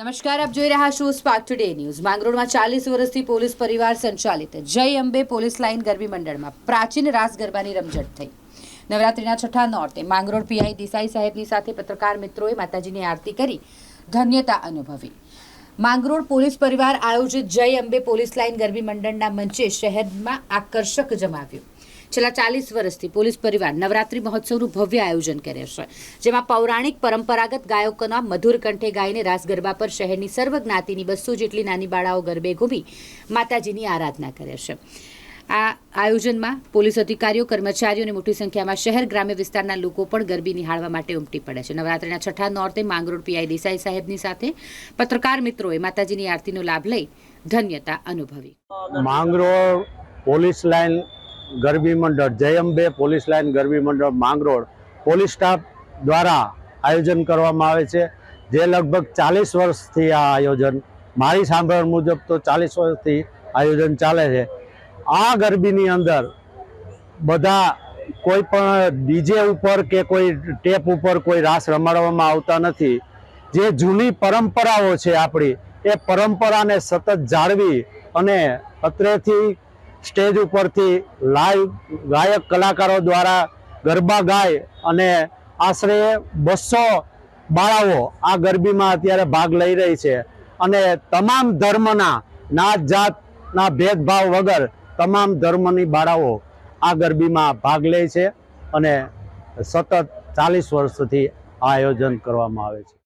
નમસ્કાર, આપ જોઈ રહ્યા છો સ્પાર્ક ટુડે ન્યૂઝ માંગરોળમાં ચાલીસ વર્ષથી પોલીસ પરિવાર સંચાલિત. જય અંબે પોલીસ લાઇન ગરબી મંડળમાં. પ્રાચીન રાસ ગરબાની રમઝટ થઈ. નવરાત્રિના છઠ્ઠા નોરતે માંગરોળ પીઆઈ દેસાઈ સાહેબની સાથે પત્રકાર મિત્રોએ માતાજીની આરતી કરી, ધન્યતા અનુભવી. માંગરોળ પોલીસ પરિવાર આયોજિત જય અંબે પોલીસ લાઇન ગરબી મંડળના મંચે શહેરમાં આકર્ષક જમાવ્યું. છેલ્લા ચાલીસ વર્ષથી પોલીસ પરિવાર નવરાત્રી મહોત્સવનું ભવ્ય આયોજન કરે છે, જેમાં પૌરાણિક પરંપરાગત ગાયકોના મધુર કંઠે ગાઈને રાસ પર શહેરની સર્વ બસો જેટલી નાની બાળાઓ ગરબે ઘૂમી માતાજીની આરાધના કરે છે. આ આયોજનમાં પોલીસ અધિકારીઓ, કર્મચારીઓ મોટી સંખ્યામાં શહેર, ગ્રામ્ય વિસ્તારના લોકો પણ ગરબી નિહાળવા માટે ઉમટી પડે છે. નવરાત્રિના છઠ્ઠા નોરતે માંગરોળ પીઆઈ દેસાઈ સાહેબની સાથે પત્રકાર મિત્રોએ માતાજીની આરતીનો લાભ લઈ ધન્યતા અનુભવી. માંગરોળ પોલીસ લાઇન ગરબી મંડળ, જયંબે પોલીસ લાઇન ગરબી મંડળ, માંગરોળ પોલીસ સ્ટાફ દ્વારા આયોજન કરવામાં આવે છે. જે લગભગ ચાલીસ વર્ષથી આ આયોજન, મારી સાંભળ મુજબ તો ચાલીસ વર્ષથી આયોજન ચાલે છે. આ ગરબીની અંદર બધા કોઈ પણ ડીજે ઉપર કે કોઈ ટેપ ઉપર કોઈ રાસ રમાડવામાં આવતા નથી. જે જૂની પરંપરાઓ છે આપણી, એ પરંપરાને સતત જાળવી અને અત્રેથી સ્ટેજ ઉપરથી લાઈવ ગાયક કલાકારો દ્વારા ગરબા ગાય અને આશરે બસો બાળાઓ આ ગરબીમાં અત્યારે ભાગ લઈ રહી છે. અને તમામ ધર્મના, નાત જાતના ભેદભાવ વગર તમામ ધર્મની બાળાઓ આ ગરબીમાં ભાગ લે છે અને સતત ચાલીસ વર્ષથી આ આયોજન કરવામાં આવે છે.